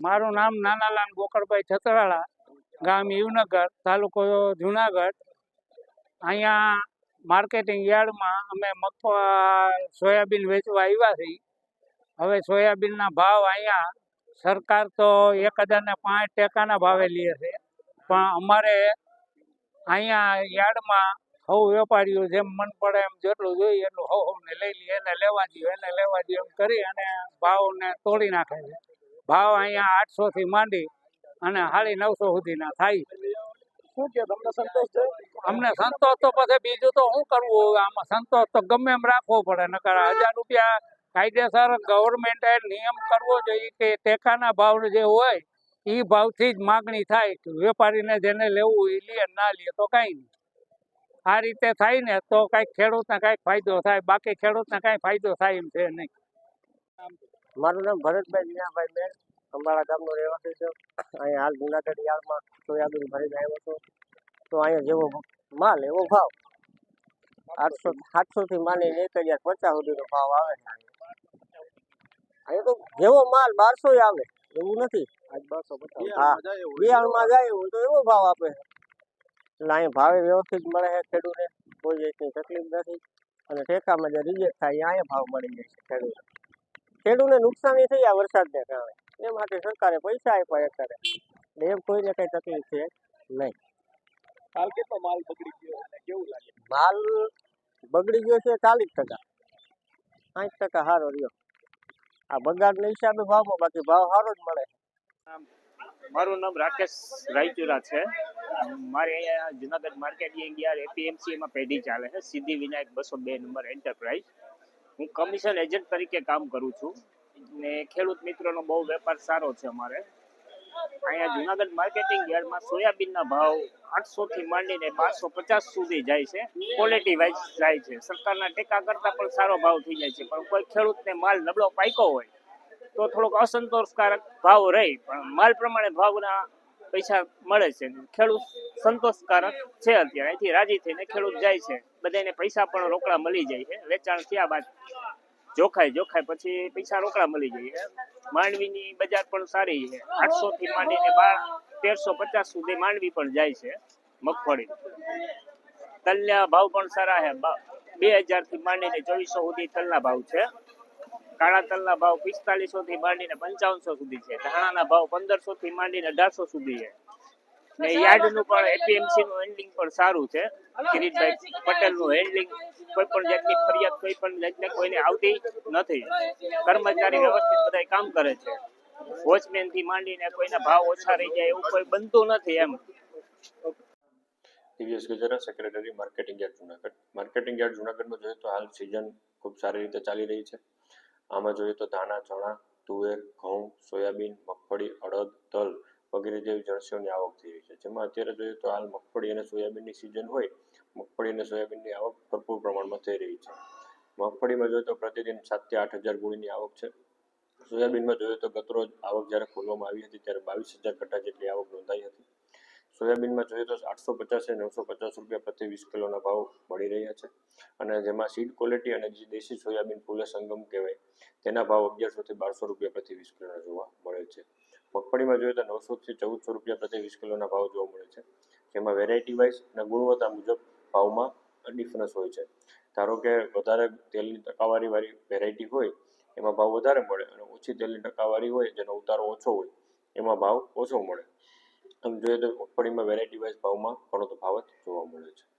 મારું નામ નાનાલાલ ગોકળભાઈ છતરાળા ગામ યુવનગર તાલુકો જુનાગઢ. અહીંયા માર્કેટિંગ યાર્ડમાં અમે મગફા સોયાબીન વેચવા આવ્યા છીએ. હવે સોયાબીનના ભાવ અહીંયા સરકાર તો એક હજારને પાંચ ટેકાના ભાવે લે છે. પણ અમારે અહીંયા યાર્ડમાં સૌ વેપારીઓ જેમ મન પડે એમ જેટલું જોઈએ એટલું હવ હવને લઈ લઈએ એને લેવા દઈએ એને લેવા દઈએ એમ કરી અને ભાવને તોડી નાખે છે. ભાવ અહીંયા આઠસો થી માંડી અને સાડી નવસો સુધીના થાય. શું કે તમને સંતોષ છે? અમને સંતોષ તો પછી બીજું તો શું કરવું આમાં સંતોષ તો ગમે એમ રાખવો પડે નકર હજાર રૂપિયા કાયદેસર ગવર્મેન્ટે નિયમ કરવો જોઈએ કે ટેકાના ભાવ જે હોય એ ભાવથી જ માગણી થાય કે વેપારીને જેને લેવું એ લે ના લે તો કાંઈ નહીં. આ રીતે થાય ને તો કાંઈક ખેડૂતને કાંઈક ફાયદો થાય બાકી ખેડૂતને કાંઈ ફાયદો થાય એમ છે નહીં. મારું નામ ભરતભાઈ જીનાભાઈ બેન અંબાળા ગામનો રહેવાસી છું. અહીંયા હાલ જુનાગઢ યાર્ડમાં સોયાબીન ભરીને આવ્યો છું. તો અહીંયા જેવો માલ એવો ભાવ. આઠસો સાતસોથી માની એક હજાર પચાસ સુધીનો ભાવ આવે છે અહીંયા. તો જેવો માલ બારસો આવે. એવું નથી. હા. બિયારણમાં જાય એવું. તો એવો ભાવ આપે છે. એટલે અહીંયા ભાવે વ્યવસ્થિત મળે છે ખેડૂતને. કોઈ જાતની તકલીફ નથી. અને ટેકામાં જે રિજેક્ટ થાય અહીંયા ભાવ મળી જાય છે ખેડૂતને. ખેડૂતને નુકસાની થઈ આ વરસાદને કારણે. એ માટે સરકારે પૈસા આપ્યા અત્યારે. એમ કોઈને કઈ તકલીફ છે નહીં. કાલ કેટલો માલ બગડી ગયો અને કેવું લાગે? માલ બગડી ગયો છે ચાલીસ ટકા. સાઠ ટકા સારો રહ્યો. આ બગાડના હિસાબે ભાવમાં બાકી ભાવ સારો જ મળે. મારું નામ રાકેશ રાયચુરા છે. મારે અહીંયા જુનાગઢ માર્કેટ યાર્ડ એપીએમસી માં પેઢી ચાલે છે. સિદ્ધિ વિનાયક બસો બે નંબર એન્ટરપ્રાઇઝ હું કમિશન એજન્ટ તરીકે કામ કરું છું ને ખેડૂત મિત્રોનો બહુ વેપાર સારો છે અમારે. અહીંયા જુનાગઢ માર્કેટિંગ યાર્ડમાં સોયાબીનના ભાવ આઠસો થી માંડીને બારસો પચાસ સુધી જાય છે. ક્વોલિટી વાઇઝ જાય છે. સરકારના ટેકા કરતાં પણ સારો ભાવ થઈ જાય છે. પણ કોઈ ખેડૂતને માલ નબળો પાક્યો હોય તો થોડોક અસંતોષકારક ભાવ રહે. પણ માલ પ્રમાણે ભાવના પૈસા મળે છે ખેડૂત સંતોષકારક છે અત્યારે. અહીંથી રાજી થઈને ખેડૂત જાય છે. બધાને પૈસા પણ રોકડા મળી જાય છે. વેચાણ થયા બાદ જોખાય જોખાય, પછી પૈસા રોકડા મળી જાય છે. માંડવીની બજાર પણ સારી છે. આઠસો થી માંડીને બાર, તેરસો પચાસ સુધી માંડવી પણ જાય છે મગફળી. તલના ભાવ પણ સારા છે. બા- હજારથી માંડીને ચોવીસો સુધી તલના ભાવ છે. કાળા તલના ભાવ પિસ્તાલીસો થી માંડીને પંચાવનસો સુધી છે. ધાણાના ભાવ પંદરસો થી માંડીને અઢારસો સુધી છે. ને યાર્ડનું પણ એપીએમસી નું હેન્ડલિંગ પણ સારું છે. કિરીટભાઈ પટેલનું હેન્ડલિંગ કોઈ પણ જાતની ફરિયાદ કોઈ પણ જાતને કોઈને આવતી નથી. કર્મચારી વ્યવસ્થિત બધા કામ કરે છે. વોચમેનથી માંડીને કોઈના ભાવ ઓછા રહી જાય એવું કોઈ બનતું નથી એમ. TVS Gujarat secretary marketing yard Junagadh. Marketing yard જુનાગઢમાં જોઈએ તો હાલ સિઝન ખૂબ સારી રીતે ચાલી રહી છે. આમાં જોઈએ તો ધાણા, ચણા, તુવેર, ઘઉં, સોયાબીન, મગફળી, અડદ, તલ વગેરે જેવી જળસીઓની આવક થઈ રહી છે. જેમાં અત્યારે જોઈએ તો હાલ મગફળી અને સોયાબીનની સિઝન હોય, મગફળી અને સોયાબીનની આવક ભરપૂર પ્રમાણમાં થઈ રહી છે. મગફળીમાં જોઈએ તો પ્રતિદિન સાતથી આઠ હજાર ગુણીની આવક છે. સોયાબીનમાં જોઈએ તો ગતરોજ આવક જ્યારે ખોલવામાં આવી હતી, ત્યારે બાવીસ હજાર કટ્ટા જેટલી આવક નોંધાઈ હતી. સોયાબીનમાં જોઈએ તો આઠસો પચાસ અને નવસો પચાસ રૂપિયા પ્રતિ વીસ કિલોના ભાવ મળી રહ્યા છે. અને જેમાં સીડ ક્વોલિટી અને જે દેશી સોયાબીન ફૂલે સંગમ કહેવાય, તેના ભાવ અગિયારસોથી બારસો રૂપિયા પ્રતિ વીસ કિલોના જોવા મળે છે. મગફળીમાં જોઈએ તો નવસોથી ચૌદસો રૂપિયા પ્રતિ વીસ કિલોના ભાવ જોવા મળે છે. જેમાં વેરાયટી વાઇઝ અને ગુણવત્તા મુજબ ભાવમાં ડિફરન્સ હોય છે. ધારો કે વધારે તેલની ટકાવારીવાળી વેરાયટી હોય, એમાં ભાવ વધારે મળે અને ઓછી તેલની ટકાવારી હોય, જેનો ઉતારો ઓછો હોય, એમાં ભાવ ઓછો મળે. આમ જોઈએ તો મગફળીમાં વેરાયટી વાઇઝ ભાવમાં ઘણો તફાવત જોવા મળે છે.